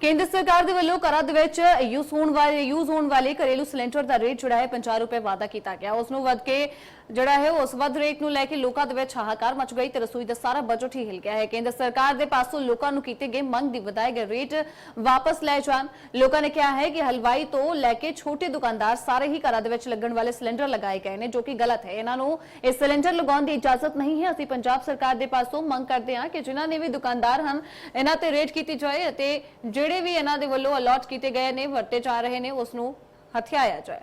ਕੇਂਦਰ ਸਰਕਾਰ ਦੇ ਵੱਲੋਂ ਘਰਾਂ ਦੇ ਵਿੱਚ ਯੂਜ਼ ਹੋਣ ਵਾਲੇ ਯੂਜ਼ ਹੋਣ ਵਾਲੇ ਘਰੇਲੂ ਸਿਲੰਡਰ ਦਾ ਰੇਟ ਜਿਹੜਾ ਹੈ 50 ਰੁਪਏ ਵਾਧਾ ਕੀਤਾ ਗਿਆ। ਉਸ ਨੂੰ ਵੱਧ ਕੇ ਜਿਹੜਾ ਹੈ ਉਸ ਵੱਧ ਰੇਟ ਨੂੰ ਲੈ ਕੇ ਲੋਕਾਂ ਦੇ ਵਿੱਚ ਹਾਹਾਕਾਰ ਮਚ ਗਈ ਤੇ ਰਸੋਈ ਦਾ ਸਾਰਾ ਬਜਟ ਹੀ ਹਿਲ ਗਿਆ ਹੈ। ਕੇਂਦਰ ਸਰਕਾਰ ਦੇ ਪਾਸੋਂ ਲੋਕਾਂ ਨੂੰ ਕੀਤੇ ਗਏ ਮੰਗ ਦੀ ਵਧਾਏ ਗਏ ਰੇਟ ਵਾਪਸ ਲੈ ਜਾਣ। ਲੋਕਾਂ ਨੇ ਕਿਹਾ ਹੈ ਕਿ ਹਲਵਾਈ ਤੋਂ ਲੈ ਕੇ ਛੋਟੇ ਦੁਕਾਨਦਾਰ ਸਾਰੇ ਹੀ ਘਰਾਂ ਦੇ ਵਿੱਚ ਲੱਗਣ ਵਾਲੇ ਸਿਲੰਡਰ ਲਗਾਏ ਗਏ ਨੇ, ਜੋ ਕਿ ਗਲਤ ਹੈ। ਇਹਨਾਂ ਨੂੰ ਇਹ ਸਿਲੰਡਰ ਲਗਾਉਣ ਦੀ ਇਜਾਜ਼ਤ ਨਹੀਂ ਹੈ। ਅਸੀਂ ਪੰਜਾਬ ਸਰਕਾਰ ਦੇ ਪਾਸੋਂ ਮੰਗ ਕਰਦੇ ਹਾਂ ਕਿ ਜਿਨ੍ਹਾਂ ਨੇ ਵੀ ਦੁਕਾਨਦਾਰ ਹਨ, ਇਹਨਾਂ ਤੇ ਰੇਟ ਕੀਤੀ ਜਾਏ ਅਤੇ ਜਿਹੜੇ ਵੀ ਇਹਨਾਂ ਦੇ ਵੱਲੋਂ ਅਲਾਟ ਕੀਤੇ ਗਏ ਨੇ, ਵਰਤੇ ਜਾ ਰਹੇ ਨੇ ਉਸ ਨੂੰ ਹਥਿਆਇਆ ਜਾਏ।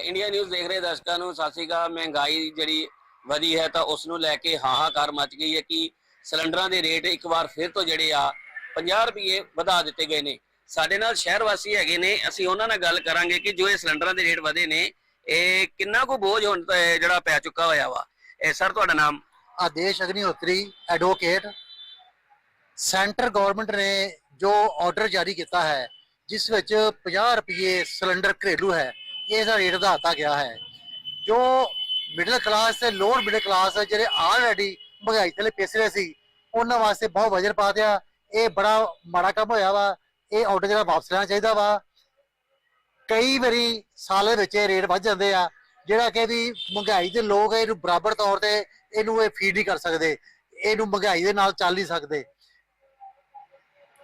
ਇੰਡੀਆ ਨਿਊਜ਼ ਦੇਖ ਰਹੇ ਦਰਸ਼ਕਾਂ ਨੂੰ, ਸਤਿ ਸ਼੍ਰੀ ਅਕਾਲ, ਮਹਿੰਗਾਈ ਜਿਹੜੀ ਵਧੀ ਹੈ ਤਾਂ ਉਸ ਨੂੰ ਲੈ ਕੇ ਹਾਹਾਕਾਰ ਮਚ ਗਈ ਹੈ ਕਿ ਸਿਲੰਡਰਾਂ ਦੇ ਰੇਟ ਇੱਕ ਵਾਰ ਫਿਰ ਤੋਂ ਜਿਹੜੇ ਆ 50 ਰੁਪਏ ਵਧਾ ਦਿੱਤੇ ਗਏ ਨੇ। ਸਾਡੇ ਨਾਲ ਸ਼ਹਿਰ ਵਾਸੀ ਹੈਗੇ ਨੇ, ਅਸੀਂ ਉਹਨਾਂ ਨਾਲ ਗੱਲ ਕਰਾਂਗੇ ਕਿ ਜੋ ਇਹ ਸਿਲੰਡਰਾਂ ਦੇ ਰੇਟ ਵਧੇ ਨੇ, ਇਹ ਕਿੰਨਾ ਕੁ ਬੋਝ ਹੁਣ ਜਿਹੜਾ ਪੈ ਚੁੱਕਾ ਹੋਇਆ ਵਾ। ਇਹ ਸਰ, ਤੁਹਾਡਾ ਨਾਮ? Adesh Agnihotri advocate centre government ਨੇ ਜੋ ਆਰਡਰ ਜਾਰੀ ਕੀਤਾ ਹੈ, ਜਿਸ ਵਿੱਚ 50 ਰੁਪਏ ਸਿਲੰਡਰ ਘਰੇਲੂ ਹੈ ਇਸ ਦਾ ਰੇਟ ਵਧਾਤਾ ਗਿਆ ਹੈ। ਜੋ ਮਿਡਲ ਕਲਾਸ ਤੇ ਲੋਅਰ ਮਿਡਲ ਕਲਾਸ ਜਿਹੜੇ ਆਲਰੇਡੀ ਮਹਿੰਗਾਈ ਥੱਲੇ ਪਿਸ ਰਹੇ ਸੀ, ਉਹਨਾਂ ਵਾਸਤੇ ਬਹੁਤ ਵਜਨ ਪਾ ਦਿਆ। ਇਹ ਬੜਾ ਮਾੜਾ ਕੰਮ ਹੋਇਆ ਵਾ। ਇਹ ਆਰਡਰ ਜਿਹੜਾ ਵਾਪਸ ਲੈਣਾ ਚਾਹੀਦਾ ਵਾ। ਕਈ ਵਾਰੀ ਸਾਲ ਵਿੱਚ ਇਹ ਰੇਟ ਵੱਧ ਜਾਂਦੇ ਆ, ਜਿਹੜਾ ਕਿ ਵੀ ਮਹਿੰਗਾਈ ਦੇ ਲੋਕ ਇਹਨੂੰ ਬਰਾਬਰ ਤੌਰ ਤੇ ਇਹਨੂੰ ਇਹ ਫੀਡ ਨਹੀਂ ਕਰ ਸਕਦੇ, ਇਹਨੂੰ ਮਹਿੰਗਾਈ ਦੇ ਨਾਲ ਚੱਲ ਨਹੀਂ ਸਕਦੇ।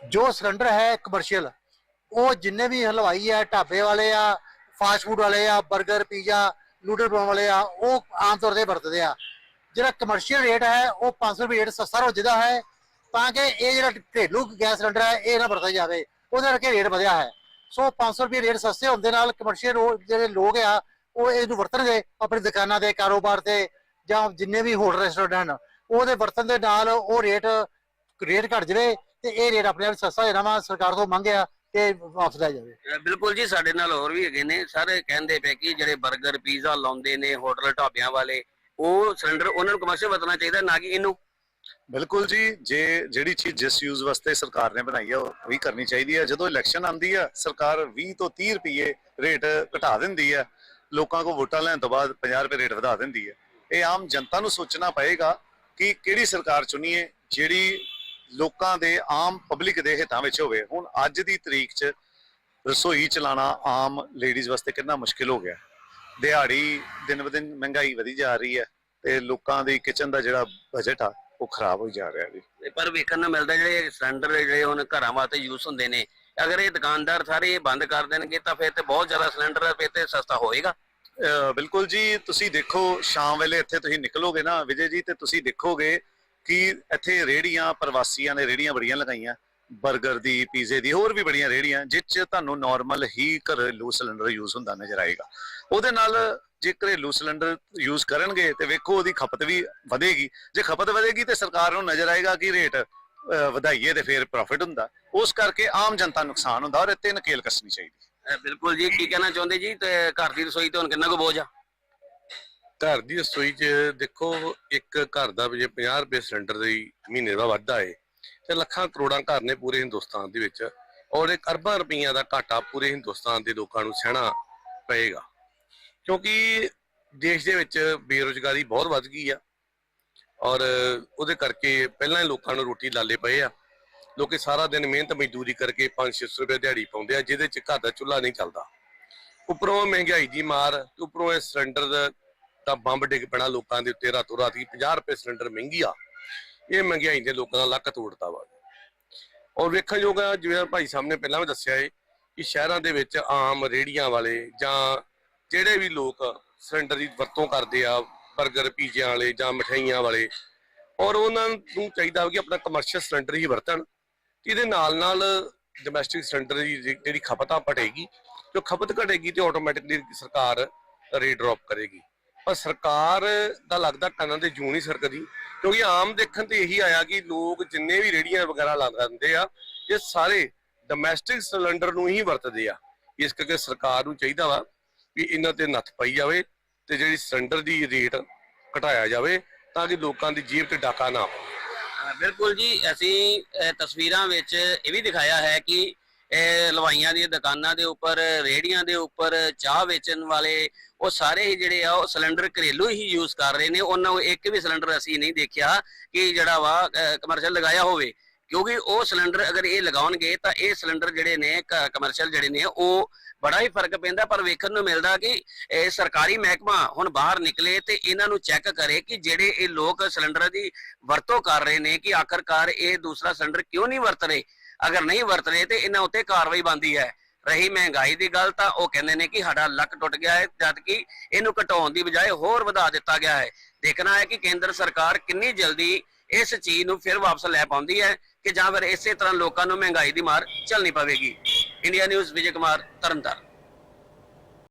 ਜੋ ਸਿਲੰਡਰ ਹੈ ਕਮਰਸ਼ੀਅਲ ਉਹ ਜਿੰਨੇ ਵੀ ਹਲਵਾਈ ਆ, ਢਾਬੇ ਵਾਲੇ ਆ ਫਾਸਟ ਫੂਡ ਵਾਲੇ ਆ 버ਗਰ ਪੀਜ਼ਾ ਨੂਡਲ ਬਣਾਉਣ ਵਾਲੇ ਆ, ਉਹ ਆਮ ਤੌਰ ਤੇ ਵਰਤਦੇ ਆ। ਜਿਹੜਾ ਕਮਰਸ਼ੀਅਲ ਰੇਟ ਹੈ, ਉਹ 500 ਰੁਪਏ ਰੇਟ ਸਸਤਾ ਹੋ ਜਾਂਦਾ ਹੈ, ਤਾਂ ਕਿ ਇਹ ਜਿਹੜਾ ਘਰੇਲੂ ਗੈਸ ਸਿਲੰਡਰ ਹੈ, ਇਹ ਨਾ ਵਰਤਿਆ ਜਾਵੇ, ਉਹਦੇ ਕਰਕੇ ਰੇਟ ਵਧਿਆ ਹੈ। ਸੋ 500 ਰੁਪਏ ਰੇਟ ਸਸਤੇ ਹੋਣ ਦੇ ਨਾਲ ਕਮਰਸ਼ੀਅਲ ਜਿਹੜੇ ਲੋਕ ਆ, ਉਹ ਇਹਨੂੰ ਵਰਤਣਗੇ, ਆਪਣੀ ਦੁਕਾਨਾਂ ਤੇ, ਕਾਰੋਬਾਰ ਤੇ ਜਾਂ ਜਿੰਨੇ ਵੀ ਹੋਟਲ ਰੈਸਟੋਰੈਂਟ ਹਨ ਉਹਦੇ ਵਰਤਨ ਦੇ ਨਾਲ ਉਹ ਰੇਟ ਰੇਟ ਘਟ ਜਾਵੇ ਤੇ ਇਹ ਰੇਟ ਆਪਣੇ ਆਪ ਸਸਤਾ ਹੋ ਜਾਣਾ ਵਾ ਸਰਕਾਰ ਤੋਂ ਮੰਗਿਆ ਕਿ ਵਾਪਸ ਲੈ ਜਾਵੇ। ਬਿਲਕੁਲ ਜੀ ਸਾਡੇ ਨਾਲ ਹੋਰ ਵੀ ਹੈਗੇ ਨੇ। ਸਾਰੇ ਕਹਿੰਦੇ ਪਏ ਕਿ ਜਿਹੜੇ 버ਗਰ ਪੀਜ਼ਾ ਲਾਉਂਦੇ ਨੇ ਹੋਟਲ ਢਾਬਿਆਂ ਵਾਲੇ ਉਹ ਸਿਲੰਡਰ ਉਹਨਾਂ ਨੂੰ ਕਮਰਸ਼ੀਅਲ ਵਰਤਣਾ ਚਾਹੀਦਾ ਨਾ ਕਿ ਇਹਨੂੰ। ਬਿਲਕੁਲ ਜੀ ਜੇ ਜਿਹੜੀ ਚੀਜ਼ ਜਿਸ ਯੂਜ਼ ਵਾਸਤੇ ਸਰਕਾਰ ਨੇ ਬਣਾਈ ਆ ਉਹ ਵੀ ਕਰਨੀ ਚਾਹੀਦੀ ਹੈ ਜਦੋਂ ਇਲੈਕਸ਼ਨ ਆਉਂਦੀ ਆ ਸਰਕਾਰ 20 ਤੋਂ 30 ਰੁਪਏ ਰੇਟ ਘਟਾ ਦਿੰਦੀ ਹੈ ਲੋਕਾਂ ਕੋ ਵੋਟਾਂ ਲੈਣ ਤੋਂ ਬਾਅਦ 50 ਰੁਪਏ ਰੇਟ ਵਧਾ ਦਿੰਦੀ ਹੈ ਇਹ ਆਮ ਜਨਤਾ ਨੂੰ ਸੋਚਣਾ ਪਏਗਾ ਕਿ ਕਿਹੜੀ ਸਰਕਾਰ ਚੁਣੀਏ ਜਿਹੜੀ ਲੋਕਾਂ ਦੇ ਆਮ ਪਬਲਿਕ ਦੇ ਹਿੱਤਾਂ ਵਿੱਚ ਹੋਵੇ। ਹੁਣ ਅੱਜ ਦੀ ਤਰੀਕ 'ਚ ਰਸੋਈ ਚਲਾਣਾ ਆਮ ਲੇਡੀਜ਼ ਵਾਸਤੇ ਕਿੰਨਾ ਮੁਸ਼ਕਿਲ ਹੋ ਗਿਆ। ਦਿਹਾੜੀ ਦਿਨ ਬ ਦਿਨ ਮਹਿੰਗਾਈ ਵਧੀ ਜਾ ਰਹੀ ਹੈ ਤੇ ਲੋਕਾਂ ਦੀ ਕਿਚਨ ਦਾ ਜਿਹੜਾ ਬਜਟ ਆ, ਉਹ ਖਰਾਬ ਹੋਈ ਜਾ ਰਿਹਾ ਜੀ। ਪਰ ਵੇਖਣ ਨੂੰ ਮਿਲਦਾ ਜਿਹੜੇ ਸਿਲੰਡਰ ਜਿਹੜੇ ਹੁਣ ਘਰਾਂ ਵਾਸਤੇ ਯੂਜ਼ ਹੁੰਦੇ ਨੇ, ਅਗਰ ਇਹ ਦੁਕਾਨਦਾਰ ਸਾਰੇ ਇਹ ਬੰਦ ਕਰ ਦੇਣਗੇ ਤਾਂ ਫਿਰ ਤੇ ਬਹੁਤ ਜ਼ਿਆਦਾ ਸਿਲੰਡਰ ਫਿਰ ਤੇ ਸਸਤਾ ਹੋਏਗਾ। ਬਿਲਕੁਲ ਜੀ, ਤੁਸੀਂ ਦੇਖੋ, ਸ਼ਾਮ ਵੇਲੇ ਇੱਥੇ ਤੁਸੀਂ ਨਿਕਲੋਗੇ ਨਾ ਵਿਜੇ ਜੀ, ਤੇ ਤੁਸੀਂ ਦੇਖੋਗੇ ਕਿ ਇੱਥੇ ਰੇੜੀਆਂ ਪ੍ਰਵਾਸੀਆਂ ਨੇ ਰੇੜੀਆਂ ਬੜੀਆਂ ਲਗਾਈਆਂ। 버ਗਰ ਦੀ, ਪੀਜ਼ੇ ਦੀ, ਹੋਰ ਵੀ ਬੜੀਆਂ ਰੇੜੀਆਂ ਜਿਸ 'ਚ ਤੁਹਾਨੂੰ ਨਾਰਮਲ ਹੀ ਘਰੇਲੂ ਸਿਲੰਡਰ ਯੂਜ਼ ਹੁੰਦਾ ਨਜ਼ਰ ਆਏਗਾ। ਉਹਦੇ ਨਾਲ ਜੇ ਘਰੇਲੂ ਸਿਲੰਡਰ ਯੂਜ਼ ਕਰਨਗੇ, ਤੇ ਵੇਖੋ ਉਹਦੀ ਖਪਤ ਵੀ ਵਧੇਗੀ। ਜੇ ਖਪਤ ਵਧੇਗੀ, ਤੇ ਸਰਕਾਰ ਨੂੰ ਨਜ਼ਰ ਆਏਗਾ ਕਿ ਰੇਟ ਵਧਾਈਏ ਤੇ ਫਿਰ ਪ੍ਰੋਫਿਟ ਹੁੰਦਾ। ਉਸ ਕਰਕੇ ਆਮ ਜਨਤਾ ਨੁਕਸਾਨ ਹੁੰਦਾ ਔਰ ਇੱਥੇ ਨਕੇਲ ਕੱਸਣੀ ਚਾਹੀਦੀ। ਅਹ ਬਿਲਕੁਲ ਜੀ, ਕੀ ਕਹਿਣਾ ਚਾਹੁੰਦੇ ਜੀ? ਤੇ ਘਰ ਦੀ ਰਸੋਈ ਤੇ ਹੁਣ ਕਿੰਨਾ ਕੁ ਬੋਝ ਆ? ਘਰ ਦੀ ਰਸੋਈ 'ਚ ਦੇਖੋ, ਇੱਕ ਘਰ ਦਾ ਜੇ 50 ਰੁਪਏ ਸਿਲੰਡਰ ਦੀ ਮਹੀਨੇ ਦਾ ਵਾਧਾ ਹੈ ਤੇ ਲੱਖਾਂ ਕਰੋੜਾਂ ਘਰ ਨੇ ਪੂਰੇ ਹਿੰਦੁਸਤਾਨ ਦੇ ਵਿੱਚ। ਔਰ ਇੱਕ ਅਰਬਾਂ ਰੁਪਈਆ ਦਾ ਘਾਟਾ ਪੂਰੇ ਹਿੰਦੁਸਤਾਨ ਦੇ ਲੋਕਾਂ ਨੂੰ ਸਹਿਣਾ ਪਏਗਾ। ਕਿਉਂਕਿ ਦੇਸ਼ ਦੇ ਵਿੱਚ ਬੇਰੁਜ਼ਗਾਰੀ ਬਹੁਤ ਵੱਧ ਗਈ ਆ। ਔਰ ਉਹਦੇ ਕਰਕੇ ਪਹਿਲਾਂ ਹੀ ਲੋਕਾਂ ਨੂੰ ਰੋਟੀ ਲਾਲੇ ਪਏ ਆ। ਲੋਕੀ ਸਾਰਾ ਦਿਨ ਮਿਹਨਤ ਮਜ਼ਦੂਰੀ ਕਰਕੇ 5-600 ਰੁਪਏ ਦਿਹਾੜੀ ਪਾਉਂਦੇ ਆ, ਜਿਹਦੇ 'ਚ ਘਰ ਦਾ ਚੁੱਲ੍ਹਾ ਨਹੀਂ ਚੱਲਦਾ। ਉੱਪਰੋਂ ਮਹਿੰਗਾਈ ਦੀ ਮਾਰ ਉਪਰੋਂ ਇਹ ਸਿਲੰਡਰ ਦਾ ਬੰਬ ਡਿੱਗ ਪੈਣਾ ਲੋਕਾਂ ਦੇ ਉੱਤੇ ਰਾਤੋਂ ਰਾਤ ਹੀ 50 ਰੁਪਏ ਸਿਲੰਡਰ ਮਹਿੰਗੀ ਆ। ਇਹ ਮਹਿੰਗਾਈ ਦੇ ਲੋਕਾਂ ਦਾ ਲੱਕ ਤੋੜਤਾ ਵਾ। ਔਰ ਵੇਖਣਯੋਗ ਆ, ਜਿਵੇਂ ਭਾਈ ਸਾਹਿਬ ਨੇ ਪਹਿਲਾਂ ਵੀ ਦੱਸਿਆ ਏ, ਕਿ ਸ਼ਹਿਰਾਂ ਦੇ ਵਿੱਚ ਆਮ ਰੇੜੀਆਂ ਵਾਲੇ ਜਾਂ ਜਿਹੜੇ ਵੀ ਲੋਕ ਸਿਲੰਡਰ ਦੀ ਵਰਤੋਂ ਕਰਦੇ ਆ 버ਗਰ ਪੀਜ਼ਿਆਂ ਵਾਲੇ ਜਾਂ ਮਠਿਆਈਆਂ ਵਾਲੇ, ਔਰ ਉਹਨਾਂ ਨੂੰ ਚਾਹੀਦਾ ਕਿ ਆਪਣਾ ਕਮਰਸ਼ੀਅਲ ਸਿਲੰਡਰ ਹੀ ਵਰਤਣ। ਇਹਦੇ ਨਾਲ ਨਾਲ ਡੋਮੈਸਟਿਕ ਸਿਲੰਡਰ ਦੀ ਜਿਹੜੀ ਖਪਤ ਆ ਘਟੇਗੀ, ਜੋ ਖਪਤ ਘਟੇਗੀ ਤੇ ਆਟੋਮੈਟਿਕਲੀ ਸਰਕਾਰ ਰੇਟ ਡ੍ਰੌਪ ਕਰੇਗੀ। ਪਰ ਸਰਕਾਰ ਦਾ ਲੱਗਦਾ ਕੰਨਾਂ ਦੇ ਜੂੰ ਨਹੀਂ ਸਰਕਦੀ, ਕਿਉਂਕਿ ਆਮ ਦੇਖਣ ਤੇ ਇਹੀ ਆਇਆ ਕਿ ਲੋਕ ਜਿੰਨੇ ਵੀ ਰੇੜੀਆਂ ਵਗੈਰਾ ਲਾਉਂਦੇ ਆ, ਇਹ ਸਾਰੇ ਡੋਮੈਸਟਿਕ ਸਿਲੰਡਰ ਨੂੰ ਹੀ ਵਰਤਦੇ ਆ। ਇਸ ਕਰਕੇ ਸਰਕਾਰ ਨੂੰ ਚਾਹੀਦਾ ਵਾ ਵੀ ਇਹਨਾਂ ਤੇ ਨੱਥ ਪਾਈ ਜਾਵੇ ਤੇ ਜਿਹੜੀ ਸਿਲੰਡਰ ਦੀ ਰੇਟ ਘਟਾਇਆ ਜਾਵੇ, ਤਾਂ ਕਿ ਲੋਕਾਂ ਦੀ ਜੇਬ ਤੇ ਡਾਕਾ ਨਾ ਪਵੇ। ਬਿਲਕੁਲ ਜੀ, ਅਸੀਂ, ਅਹ ਤਸਵੀਰਾਂ ਵਿੱਚ ਇਹ ਵੀ ਦਿਖਾਇਆ ਹੈ ਕਿ ਇਹ ਲਵਾਈਆਂ ਦੀਆਂ ਦੁਕਾਨਾਂ ਦੇ ਉੱਪਰ ਰੇੜੀਆਂ ਦੇ ਉੱਪਰ, ਚਾਹ ਵੇਚਣ ਵਾਲੇ ਉਹ ਸਾਰੇ ਹੀ ਜਿਹੜੇ ਆ, ਉਹ ਸਿਲੰਡਰ ਘਰੇਲੂ ਹੀ ਯੂਜ਼ ਕਰ ਰਹੇ ਨੇ। ਉਹਨਾਂ ਨੂੰ ਇੱਕ ਵੀ ਸਿਲੰਡਰ ਅਸੀਂ ਨਹੀਂ ਦੇਖਿਆ ਕਿ ਜਿਹੜਾ ਵਾ ਕਮਰਸ਼ਲ ਲਗਾਇਆ ਹੋਵੇ। ਕਿਉਂਕਿ ਉਹ ਸਿਲੰਡਰ ਅਗਰ ਇਹ ਲਗਾਉਣਗੇ ਤਾਂ ਇਹ ਸਿਲੰਡਰ ਜਿਹੜੇ ਨੇ ਕਮਰਸ਼ੀਅਲ ਜਿਹੜੇ ਨੇ ਉਹ ਬੜਾ ਹੀ ਫ਼ਰਕ ਪੈਂਦਾ ਪਰ ਵੇਖਣ ਨੂੰ ਮਿਲਦਾ ਕਿ ਇਹ ਸਰਕਾਰੀ ਮਹਿਕਮਾ ਹੁਣ ਬਾਹਰ ਨਿਕਲੇ ਤੇ ਇਹਨਾਂ ਨੂੰ ਚੈੱਕ ਕਰੇ ਕਿ ਜਿਹੜੇ ਇਹ ਲੋਕ ਸਿਲੰਡਰ ਦੀ ਵਰਤੋਂ ਕਰ ਰਹੇ ਨੇ ਕਿ ਆਖਰਕਾਰ ਇਹ ਦੂਸਰਾ ਸਿਲੰਡਰ ਕਿਉਂ ਨਹੀਂ ਵਰਤ ਰਹੇ? ਅਗਰ ਨਹੀਂ ਵਰਤ ਰਹੇ ਤੇ ਇਹਨਾਂ ਉੱਤੇ ਕਾਰਵਾਈ ਬਣਦੀ ਹੈ। ਰਹੀ ਮਹਿੰਗਾਈ ਦੀ ਗੱਲ ਤਾਂ ਉਹ ਕਹਿੰਦੇ ਨੇ ਕਿ ਸਾਡਾ ਲੱਕ ਟੁੱਟ ਗਿਆ ਹੈ ਜਦ ਕਿ ਇਹਨੂੰ ਘਟਾਉਣ ਦੀ ਬਜਾਏ ਹੋਰ ਵਧਾ ਦਿੱਤਾ ਗਿਆ ਹੈ। ਦੇਖਣਾ ਹੈ ਕਿ ਕੇਂਦਰ ਸਰਕਾਰ ਕਿੰਨੀ ਜਲਦੀ ਇਸ ਚੀਜ਼ ਨੂੰ ਫਿਰ ਵਾਪਸ ਲੈ ਪਾਉਂਦੀ ਹੈ। ਕਿ ਜਾਂ ਫਿਰ ਇਸੇ ਤਰ੍ਹਾਂ ਲੋਕਾਂ ਨੂੰ ਮਹਿੰਗਾਈ ਦੀ ਮਾਰ ਝੱਲਣੀ ਪਵੇਗੀ। India news Vijay Kumar, Tarn Taran.